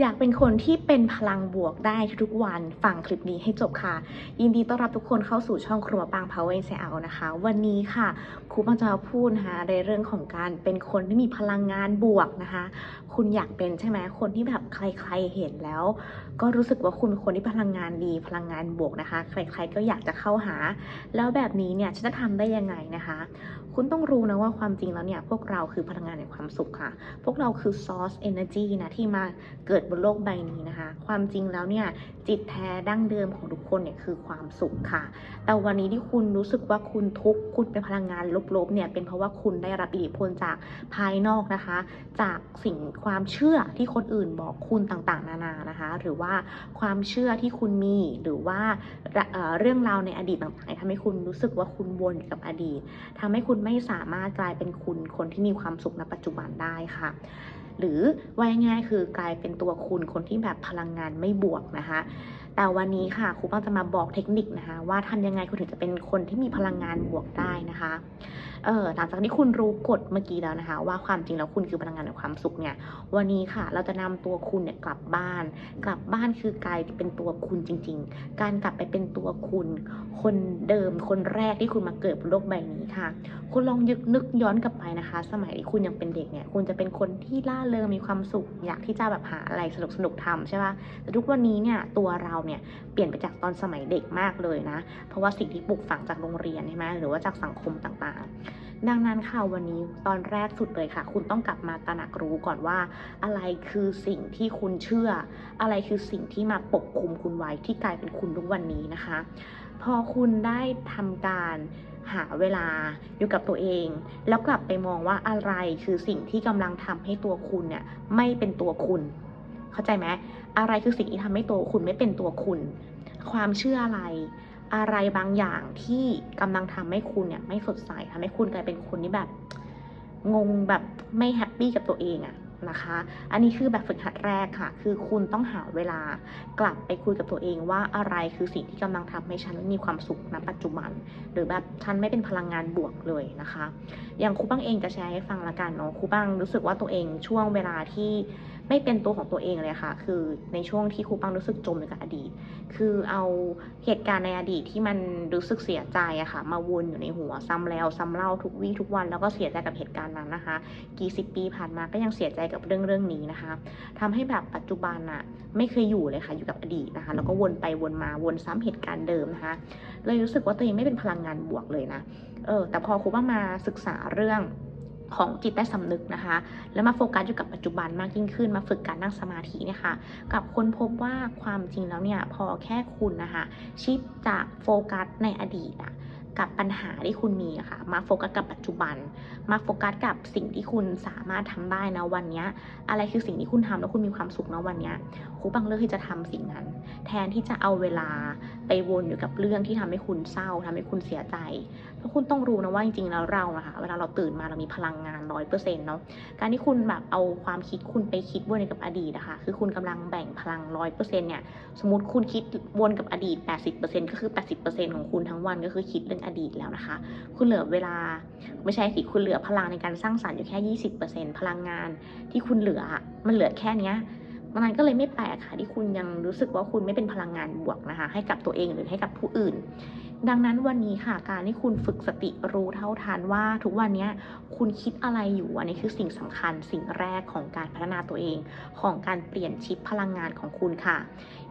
อยากเป็นคนที่เป็นพลังบวกได้ทุกๆวันฟังคลิปนี้ให้จบค่ะ ยินดีต้อนรับทุกคนเข้าสู่ช่องครัวปัง Power i n s i นะคะ วันนี้ค่ะครูปังจะมาพูดนะคะในเรื่องของการเป็นคนที่มีพลังงานบวกนะคะ คุณอยากเป็นใช่ไหมคนที่แบบใครๆเห็นแล้ว ก็รู้สึกว่าคุณเป็นคนที่พลังงานดีพลังงานบวกนะคะ ใครๆก็อยากจะเข้าหา แล้วแบบนี้เนี่ยฉันจะทำได้ยังไงนะคะ คุณต้องรู้นะว่าความจริงแล้วเนี่ยพวกเราคือพลังงานแห่งความสุขค่ะ พวกเราคือ source energy นะที่มาเกิดบนโลกใบนี้นะคะ ความจริงแล้วเนี่ยจิตแท้ดั้งเดิมของทุกคนเนี่ยคือความสุขค่ะ แต่วันนี้ที่คุณรู้สึกว่าคุณทุกข์คุณเป็นพลังงานลบๆเนี่ยเป็นเพราะว่าคุณได้รับอิทธิพลจากภายนอกนะคะ จากสิ่งความเชื่อที่คนอื่นบอกคุณต่างๆ นานานะคะ หรือว่าความเชื่อที่คุณมีหรือว่าเรื่องราวในอดีตต่างๆทำให้คุณรู้สึกว่าคุณวนกับอดีตทำให้คุณไม่สามารถกลายเป็นคุณคนที่มีความสุขในปัจจุบันได้ค่ะ หรือว่าง่ายๆคือกลายเป็นตัวคุณคนที่แบบพลังงานไม่บวกนะคะแต่วันนี้ค่ะครูปังจะมาบอกเทคนิคนะคะ ว่าทำยังไงคุณถึงจะเป็นคนที่มีพลังงานบวกได้นะคะเออหลังจากที่คุณรู้กฎเมื่อกี้แล้วนะคะ ว่าความจริงแล้วคุณคือพลังงานแห่งความสุขเนี่ย วันนี้ค่ะ เราจะนำตัวคุณเนี่ยกลับบ้าน กลับบ้านคือกลายเป็นตัวคุณจริง ๆ การกลับไปเป็นตัวคุณ คนเดิมคนแรกที่คุณมาเกิดบนโลกใบนี้ค่ะ คุณลองยึกนึกย้อนกลับไปนะคะ สมัยที่คุณยังเป็นเด็กเนี่ย คุณจะเป็นคนที่ล่าเริงมีความสุข อยากที่จะแบบหาอะไรสนุกสนุกทำใช่ปะแต่ทุกวันนี้เนี่ยตัวเราเนี่ยเปลี่ยนไปจากตอนสมัยเด็กมากเลยนะ เพราะว่าสิ่งที่ปลูกฝังจากโรงเรียนใช่ไหมหรือว่าจากสังคมต่างๆ ดังนั้นค่ะวันนี้ตอนแรกสุดเลยค่ะ คุณต้องกลับมาตระหนักรู้ก่อนว่า อะไรคือสิ่งที่คุณเชื่อ อะไรคือสิ่งที่มาปกคลุมคุณไว้ที่กลายเป็นคุณทุกวันนี้นะคะ พอคุณได้ทำการหาเวลาอยู่กับตัวเอง แล้วกลับไปมองว่าอะไรคือสิ่งที่กำลังทำให้ตัวคุณเนี่ยไม่เป็นตัวคุณ เข้าใจไหมอะไรคือสิ่งที่ทำให้ตัวคุณไม่เป็นตัวคุณ ความเชื่ออะไร อะไรบางอย่างที่กำลังทำให้คุณเนี่ยไม่สดใสทำให้คุณกลายเป็นคนที่แบบงงแบบไม่แฮปปี้กับตัวเองอะนะคะ อันนี้คือแบบฝึกหัดแรกค่ะ คือคุณต้องหาเวลากลับไปคุยกับตัวเองว่าอะไรคือสิ่งที่กำลังทำให้ฉันไม่มีความสุขณปัจจุบัน หรือแบบฉันไม่เป็นพลังงานบวกเลยนะคะ อย่างครูปังเองจะแชร์ให้ฟังละกันเนาะครูปังรู้สึกว่าตัวเองช่วงเวลาที่ ไม่เป็นตัวของตัวเองเลยค่ะ คือในช่วงที่ครูปังรู้สึกจมอยู่กับอดีต คือเอาเหตุการณ์ในอดีตที่มันรู้สึกเสียใจอะค่ะ มาวนอยู่ในหัวซ้ำแล้วซ้ำเล่าทุกวี่ทุกวันแล้วก็เสียใจกับเหตุการณ์นั้นนะคะ กี่สิบปีผ่านมาก็ยังเสียใจกับเรื่องเรื่องนี้นะคะทำให้แบบปัจจุบันอะไม่เคยอยู่เลยค่ะ อยู่กับอดีตนะคะ แล้วก็วนไปวนมาวนซ้ำเหตุการณ์เดิมนะคะ เลยรู้สึกว่าตัวเองไม่เป็นพลังงานบวกเลยนะ เออ แต่พอครูบ้ามาศึกษาเรื่อง ของจิตใต้สำนึกนะคะ แล้วมาโฟกัสอยู่กับปัจจุบันมากยิ่งขึ้น มาฝึกการนั่งสมาธินะคะ กับคนพบว่าความจริงแล้วเนี่ยพอแค่คุณนะคะ ชิปจากโฟกัสในอดีตอะ กับปัญหาที่คุณมีค่ะ มาโฟกัสกับปัจจุบัน มาโฟกัสกับสิ่งที่คุณสามารถทำได้นะวันนี้ อะไรคือสิ่งที่คุณทำแล้วคุณมีความสุขนะวันนี้ครูบังเลือกที่จะทำสิ่งนั้น แทนที่จะเอาเวลาไปวนอยู่กับเรื่องที่ทำให้คุณเศร้าทำให้คุณเสียใจ เพราะคุณต้องรู้นะว่าจริงๆแล้วเราอะค่ะเวลาเราตื่นมาเรามีพลังงานร้อยเปอร์เซ็นต์เนาะ การที่คุณแบบเอาความคิดคุณไปคิดวนกับอดีตนะคะ คือคุณกำลังแบ่งพลังร้อยเปอร์เซ็นต์เนี่ย สมมติคุณคิดวนกับอดีต80%ก็คือ80%ของคุณทั้งวันก็คือคิดเรื่องอดีตแล้วนะคะ คุณเหลือเวลาไม่ใช่สิคุณเหลือพลังในการสร้างสรรค์อยู่แค่ 20%พลังงานที่คุณเหลือมันเหลือแค่เนี้ยมันก็เลยไม่แปลกค่ะที่คุณยังรู้สึกว่าคุณไม่เป็นพลังงานบวกนะคะ ให้กับตัวเองหรือให้กับผู้อื่น ดังนั้นวันนี้ค่ะการที่คุณฝึกสติรู้เท่าทันว่า ทุกวันนี้คุณคิดอะไรอยู่อันนี้คือสิ่งสำคัญสิ่งแรกของการพัฒนาตัวเอง ของการเปลี่ยนชิปพลังงานของคุณค่ะ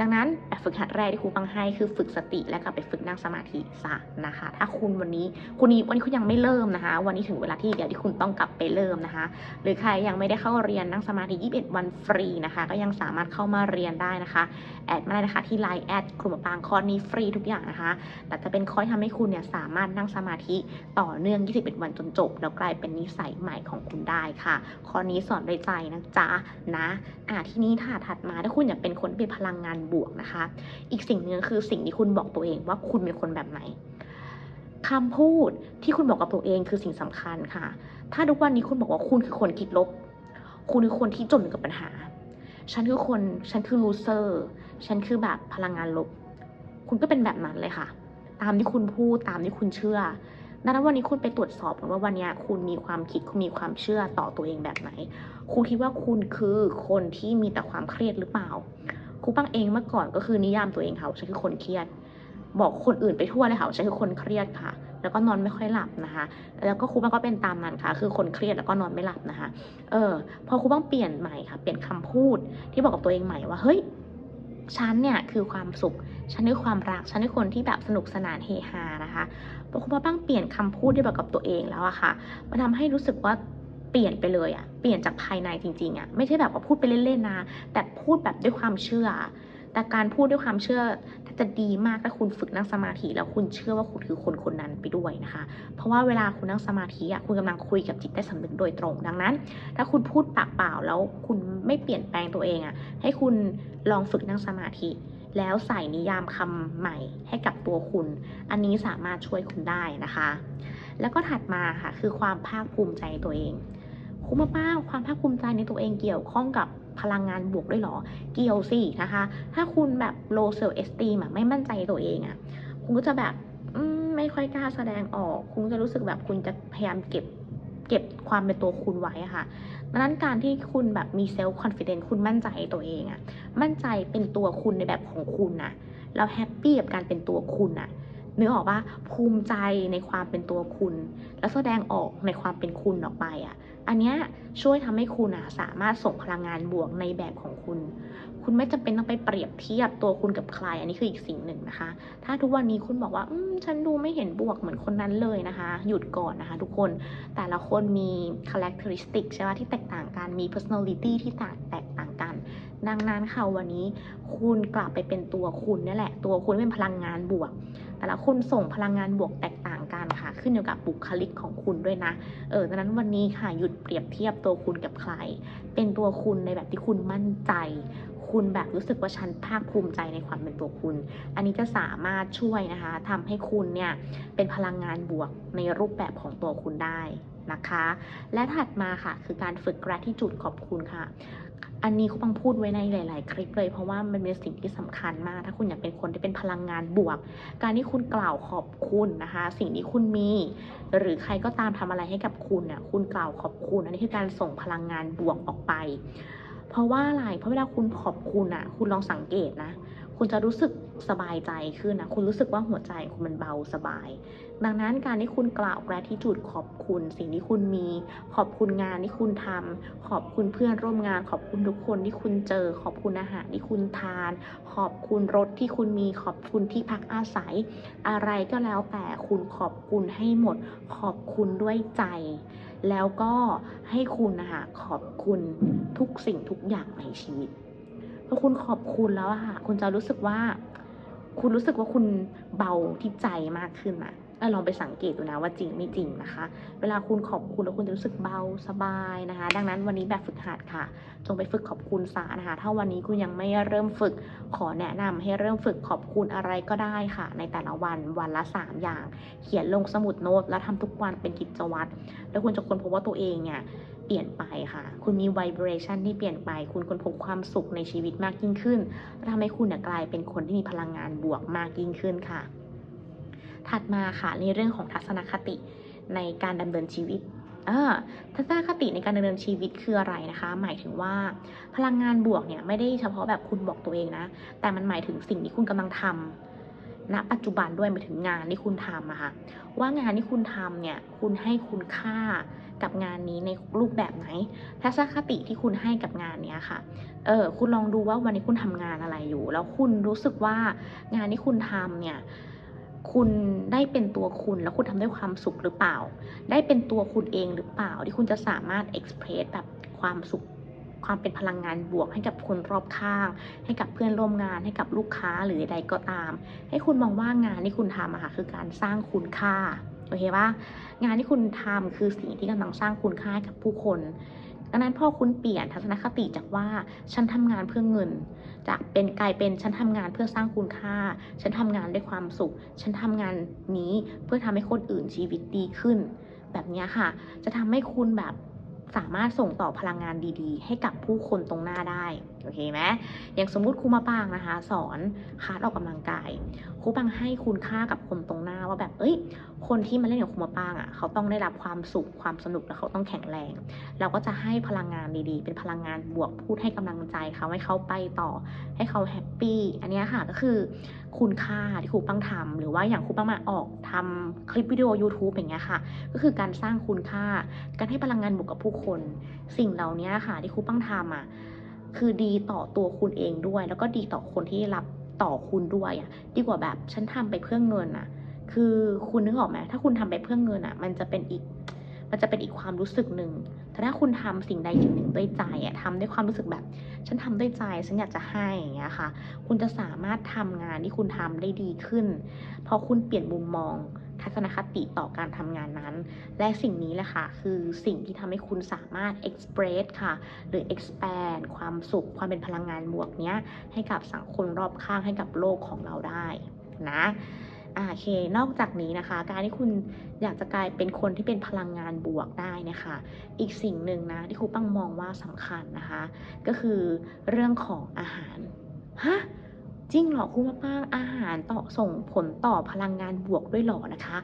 ดังนั้นแบบฝึกหัดแรกที่ครูบังให้คือฝึกสติและกลับไปฝึกนั่งสมาธิซะนะคะ ถ้าคุณวันนี้คุณนี้วันนี้คุณยังไม่เริ่มนะคะ วันนี้ถึงเวลาที่เดี๋ยวที่คุณต้องกลับไปเริ่มนะคะ หรือใครยังไม่ได้เข้าเรียนนั่งสมาธิ 21 วันฟรีนะคะ ก็ยังสามารถเข้ามาเรียนได้นะคะแอดมาได้นะคะที่ Line แอดครูหมอปางคอร์นี้ฟรีทุกอย่างนะคะแต่จะเป็นคอร์สทำให้คุณเนี่ยสามารถนั่งสมาธิต่อเนื่อง 21 วันจนจบ แล้วกลายเป็นนิสัยใหม่ของคุณได้ค่ะคอนี้สอนด้วยใจนะจ๊ะนะอ่าทีนี้ถ้าถัดมาถ้าคุณอยากเป็นคนที่เป็นพลังงานบวกนะคะ อีกสิ่งหนึ่งคือสิ่งที่คุณบอกตัวเองว่าคุณเป็นคนแบบไหนคำพูดที่คุณบอกกับตัวเองคือสิ่งสำคัญค่ะ ถ้าทุกวันนี้คุณบอกว่าคุณคือคนคิดลบ คุณคือคนที่จมอยู่กับปัญหา ฉันคือคน ฉันคือลูเซอร์ ฉันคือแบบพลังงานลบ คุณก็เป็นแบบนั้นเลยค่ะ ตามที่คุณพูดตามที่คุณเชื่อดังนั้นวันนี้คุณไปตรวจสอบกันว่าวันนี้คุณมีความคิดคุณมีความเชื่อต่อตัวเองแบบไหน คุณคิดว่าคุณคือคนที่มีแต่ความเครียดหรือเปล่าครูปังเองเมื่อก่อนก็คือนิยามตัวเองค่ะว่าฉันคือคนเครียด บอกคนอื่นไปทั่วเลยค่ะว่าฉันคือคนเครียดค่ะ แล้วก็นอนไม่ค่อยหลับนะคะ แล้วก็ครูปังก็เป็นตามนั้นค่ะ คือคนเครียดแล้วก็นอนไม่หลับนะคะ เออ พอครูปังเปลี่ยนใหม่ค่ะ เปลี่ยนคำพูดที่บอกกับตัวเองใหม่ว่าเฮ้ย ฉันเนี่ยคือความสุข ฉันคือความรัก ฉันคือคนที่แบบสนุกสนานเฮฮานะคะพอคุณพ่อบ้างเปลี่ยนคำพูดได้แบบกกับตัวเองแล้วอะค่ะ มันทำให้รู้สึกว่าเปลี่ยนไปเลยอะเปลี่ยนจากภายในจริงๆอะไม่ใช่แบบว่าพูดไปเล่นๆนะ แต่พูดแบบด้วยความเชื่อ แต่การพูดด้วยความเชื่อถ้าจะดีมากถ้าคุณฝึกนั่งสมาธิแล้วคุณเชื่อว่าคุณคือคนคนนั้นไปด้วยนะคะ เพราะว่าเวลาคุณนั่งสมาธิอะคุณกำลังคุยกับจิตใต้สำนึกโดยตรง ดังนั้น ถ้าคุณพูดปากเปล่าแล้วคุณไม่เปลี่ยนแปลงตัวเองอะให้คุณลองฝึกนั่งสมาธิ แล้วใส่นิยามคำใหม่ให้กับตัวคุณ อันนี้สามารถช่วยคุณได้นะคะ แล้วก็ถัดมาค่ะคือความภาคภูมิใจตัวเอง คุณมาป้าความภาคภูมิใจในตัวเองเกี่ยวข้องกับ พลังงานบวกด้วยหรอ เกี่ยวสินะคะ ถ้าคุณแบบ low self esteem อะไม่มั่นใจตัวเองอะคุณก็จะแบบไม่ค่อยกล้าแสดงออก คุณจะรู้สึกแบบคุณจะพยายามเก็บเก็บความเป็นตัวคุณไว้ค่ะดังนั้นการที่คุณแบบมี self confidence คุณมั่นใจตัวเองอะมั่นใจเป็นตัวคุณในแบบของคุณนะแล้วแฮปปี้กับการเป็นตัวคุณอะนึกออกว่าภูมิใจในความเป็นตัวคุณ แล้วแสดงออกในความเป็นคุณออกไปอะ อันเนี้ยช่วยทำให้คุณอะสามารถส่งพลังงานบวกในแบบของคุณ คุณไม่จำเป็นต้องไปเปรียบเทียบตัวคุณกับใคร อันนี้คืออีกสิ่งหนึ่งนะคะ ถ้าทุกวันนี้คุณบอกว่า อืม ฉันดูไม่เห็นบวกเหมือนคนนั้นเลยนะคะ หยุดก่อนนะคะ ทุกคน แต่ละคนมี characteristic ใช่ไหมที่แตกต่างกัน มี personality ที่ต่างแตกต่างกัน ดังนั้นค่ะวันนี้ คุณกลับไปเป็นตัวคุณนี่แหละ ตัวคุณเป็นพลังงานบวก แต่ละคนส่งพลังงานบวกแตก กันค่ะ ขึ้นอยู่กับบุคลิกของคุณด้วยนะ เออดังนั้นวันนี้ค่ะหยุดเปรียบเทียบตัวคุณกับใคร เป็นตัวคุณในแบบที่คุณมั่นใจ คุณแบบรู้สึกว่าฉันภาคภูมิใจในความเป็นตัวคุณ อันนี้จะสามารถช่วยนะคะทำให้คุณเนี่ยเป็นพลังงานบวกในรูปแบบของตัวคุณได้นะคะ และถัดมาค่ะคือการฝึก gratitude ขอบคุณค่ะ อันนี้คุณบังพูดไว้ในหลาย ๆ คลิปเลย เพราะว่ามันเป็นสิ่งที่สำคัญมาก ถ้าคุณอยากเป็นคนที่เป็นพลังงานบวก การที่คุณกล่าวขอบคุณนะคะ สิ่งที่คุณมี หรือใครก็ตามทำอะไรให้กับคุณน่ะคุณกล่าวขอบคุณ อันนี้คือการส่งพลังงานบวกออกไป เพราะว่าอะไรเพราะเวลาคุณขอบคุณอะคุณลองสังเกตนะ คุณจะรู้สึกสบายใจขึ้นนะคุณรู้สึกว่าหัวใจคุณมันเบาสบาย ดังนั้นการที่คุณกล่าว gratitude ขอบคุณสิ่งที่คุณมี ขอบคุณงานที่คุณทำขอบคุณเพื่อนร่วมงาน ขอบคุณทุกคนที่คุณเจอ ขอบคุณอาหารที่คุณทาน ขอบคุณรถที่คุณมี ขอบคุณที่พักอาศัย อะไรก็แล้วแต่คุณขอบคุณให้หมด ขอบคุณด้วยใจ แล้วก็ให้คุณนะคะขอบคุณทุกสิ่งทุกอย่างในชีวิตพอคุณขอบคุณแล้วอะค่ะคุณจะรู้สึกว่า คุณรู้สึกว่าคุณเบาที่ใจมากขึ้นอะ ลองไปสังเกตดูนะว่าจริงไม่จริงนะคะ เวลาคุณขอบคุณแล้วคุณจะรู้สึกเบาสบายนะคะ ดังนั้นวันนี้แบบฝึกหัดค่ะ จงไปฝึกขอบคุณซะนะคะ ถ้าวันนี้คุณยังไม่เริ่มฝึก ขอแนะนำให้เริ่มฝึกขอบคุณอะไรก็ได้ค่ะ ในแต่ละวันวันละ 3 อย่าง เขียนลงสมุดโน้ตแล้วทำทุกวันเป็นกิจวัตร แล้วคุณจะค้นพบว่าตัวเองเนี่ยเปลี่ยนไปค่ะ คุณมี vibration ที่เปลี่ยนไป คุณค้นพบความสุขในชีวิตมากยิ่งขึ้นทำให้คุณเนี่ยกลายเป็นคนที่มีพลังงานบวกมากยิ่งขึ้นค่ะ ถัดมาค่ะในเรื่องของทัศนคติในการดำเนินชีวิตเออทัศนคติในการดำเนินชีวิตคืออะไรนะคะ หมายถึงว่าพลังงานบวกเนี่ยไม่ได้เฉพาะแบบคุณบอกตัวเองนะ แต่มันหมายถึงสิ่งที่คุณกำลังทำณปัจจุบันด้วยหมายถึงงานที่คุณทำอะค่ะว่างานที่คุณทำเนี่ยคุณให้คุณค่ากับงานนี้ในรูปแบบไหนทัศนคติที่คุณให้กับงานเนี้ยค่ะเออคุณลองดูว่าวันนี้คุณทำงานอะไรอยู่ แล้วคุณรู้สึกว่างานที่คุณทำเนี่ย คุณได้เป็นตัวคุณแล้วคุณทำด้วยความสุขหรือเปล่า ได้เป็นตัวคุณเองหรือเปล่า ที่คุณจะสามารถเอ็กซ์เพรสแบบความสุข ความเป็นพลังงานบวกให้กับคนรอบข้าง ให้กับเพื่อนร่วมงานให้กับลูกค้าหรือใดก็ตาม ให้คุณมองว่างานที่คุณทำอะค่ะคือการสร้างคุณค่าโอเคปะงานที่คุณทำคือสิ่งที่กำลังสร้างคุณค่าให้กับผู้คน ดังนั้นพอคุณเปลี่ยนทัศนคติจากว่าฉันทำงานเพื่อเงิน จากเป็นกลายเป็นฉันทำงานเพื่อสร้างคุณค่า ฉันทำงานด้วยความสุข ฉันทำงานนี้เพื่อทำให้คนอื่นชีวิตดีขึ้น แบบนี้ค่ะ จะทำให้คุณแบบสามารถส่งต่อพลังงานดีๆ ให้กับผู้คนตรงหน้าได้โอเคไหมอย่างสมมุติครูมาปางนะคะ สอนคลาสออกกำลังกายครูปังให้คุณค่ากับคนตรงหน้าว่าแบบเอ้ย คนที่มาเล่นกับครูมาปางอะเขาต้องได้รับความสุขความสนุกและเขาต้องแข็งแรง เราก็จะให้พลังงานดีๆ เป็นพลังงานบวกพูดให้กำลังใจเขาให้เขาไปต่อ ให้เขาแฮปปี้อันนี้ค่ะก็คือคุณค่าที่ครูปังทำหรือว่าอย่างครูปังมาออกทำคลิปวิดีโอ YouTube อย่างเงี้ยค่ะ ก็คือการสร้างคุณค่า การให้พลังงานบวกกับผู้คน สิ่งเหล่านี้ค่ะที่ครูปังทำอะ คือดีต่อตัวคุณเองด้วย แล้วก็ดีต่อคนที่รับต่อคุณด้วยอะดีกว่าแบบฉันทำไปเพื่อเงินอะคือคุณนึกออกไหมถ้าคุณทำไปเพื่อเงินอะมันจะเป็นอีก มันจะเป็นอีกความรู้สึกหนึ่งแต่ถ้าคุณทำสิ่งใดสิ่งหนึ่งด้วยใจอะทำด้วยความรู้สึกแบบ ฉันทำด้วยใจฉันอยากจะให้อย่างเงี้ยค่ะ คุณจะสามารถทำงานที่คุณทำได้ดีขึ้นพราะคุณเปลี่ยนมุมมอง ทัศนคติต่อการทำงานนั้น และสิ่งนี้แหละค่ะ คือสิ่งที่ทำให้คุณสามารถ express ค่ะ หรือ expand ความสุข ความเป็นพลังงานบวกเนี้ย ให้กับสังคมรอบข้างให้กับโลกของเราได้นะโอเค นอกจากนี้นะคะ การที่คุณอยากจะกลายเป็นคนที่เป็นพลังงานบวกได้นะคะ อีกสิ่งหนึ่งนะที่ครูปังมองว่าสำคัญนะคะ ก็คือเรื่องของอาหาร ฮะ จริงเหรอคุณมาปาอาหารต่อส่งผลต่อพลังงานบวกด้วยเหรอนะคะ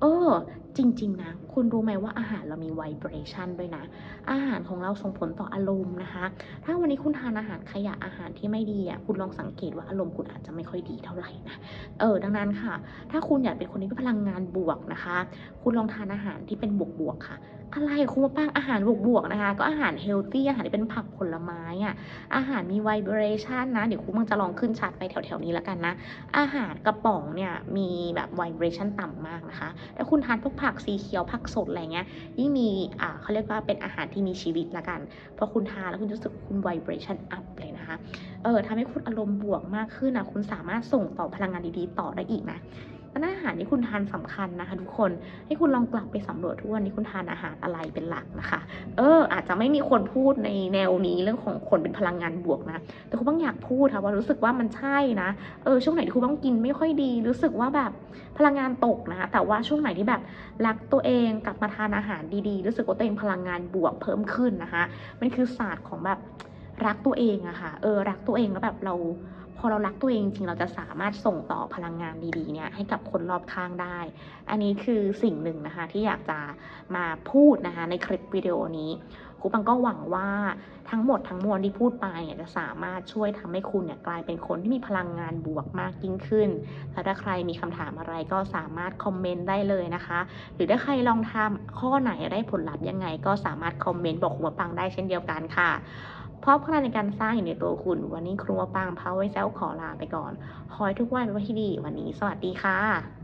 เออ จริง ๆ นะ คุณรู้ไหมว่าอาหารเรามีไวเบรชันด้วยนะ อาหารของเราส่งผลต่ออารมณ์นะคะ ถ้าวันนี้คุณทานอาหารขยะอาหารที่ไม่ดีอะ คุณลองสังเกตว่าอารมณ์คุณอาจจะไม่ค่อยดีเท่าไหร่นะ เออ ดังนั้นค่ะ ถ้าคุณอยากเป็นคนที่มีพลังงานบวกนะคะ คุณลองทานอาหารที่เป็นบวกบวกๆค่ะ อะไรคุณมาป้างอาหารบวกๆนะคะ ก็อาหารเฮลตี้อาหารที่เป็นผักผลไม้อะ อาหารมีไวเบรชันนะ เดี๋ยวคุณมังจะลองขึ้นชาร์ตไปแถวๆนี้แล้วกันนะ อาหารกระป๋องเนี่ยมีแบบไวเบรชันต่ำมากนะคะแล้วคุณทานพวกผักสีเขียวผักสดอะไรเงี้ยยิ่งมีอ่าเขาเรียกว่าเป็นอาหารที่มีชีวิตละกันพอคุณทานแล้วคุณจะรู้สึกคุณไวเบรชั่นอัพเลยนะคะเออทำให้คุณอารมณ์บวกมากขึ้นนะคุณสามารถส่งต่อพลังงานดีๆ ต่อได้อีกนะ ดังนั้นอาหารที่คุณทานสำคัญนะคะ ทุกคนให้คุณลองกลับไปสำรวจทุกวันนี้คุณทานอาหารอะไรเป็นหลักนะคะ เออ อาจจะไม่มีคนพูดในแนวนี้เรื่องของคนเป็นพลังงานบวกนะ แต่คุณบ้างอยากพูดค่ะว่ารู้สึกว่ามันใช่นะ เออช่วงไหนที่คุณบ้างกินไม่ค่อยดี รู้สึกว่าแบบพลังงานตกนะคะแต่ว่าช่วงไหนที่แบบรักตัวเองกลับมาทานอาหารดีๆ รู้สึกว่าตัวเองพลังงานบวกเพิ่มขึ้นนะคะ มันคือศาสตร์ของแบบรักตัวเองอะค่ะ เออ รักตัวเองแล้วแบบเรา พอเรารักตัวเองจริงเราจะสามารถส่งต่อพลังงานดีๆเนี่ยให้กับคนรอบข้างได้ อันนี้คือสิ่งหนึ่งนะคะที่อยากจะมาพูดนะคะในคลิปวิดีโอนี้ครูปังก็หวังว่าทั้งหมดทั้งมวลที่พูดไปเนี่ยจะสามารถช่วยทำให้คุณเนี่ยกลายเป็นคนที่มีพลังงานบวกมากยิ่งขึ้น แล้วถ้าใครมีคำถามอะไรก็สามารถคอมเมนต์ได้เลยนะคะ หรือถ้าใครลองทำข้อไหนได้ผลลัพธ์ยังไง ก็สามารถคอมเมนต์บอกครูปังได้เช่นเดียวกันค่ะ เพราะพลังในการสร้างอยู่ในตัวคุณ วันนี้ครัวปังพาไว้แซลขอลาไปก่อนขอให้ทุกวันเป็นวันที่ดี วันนี้สวัสดีค่ะ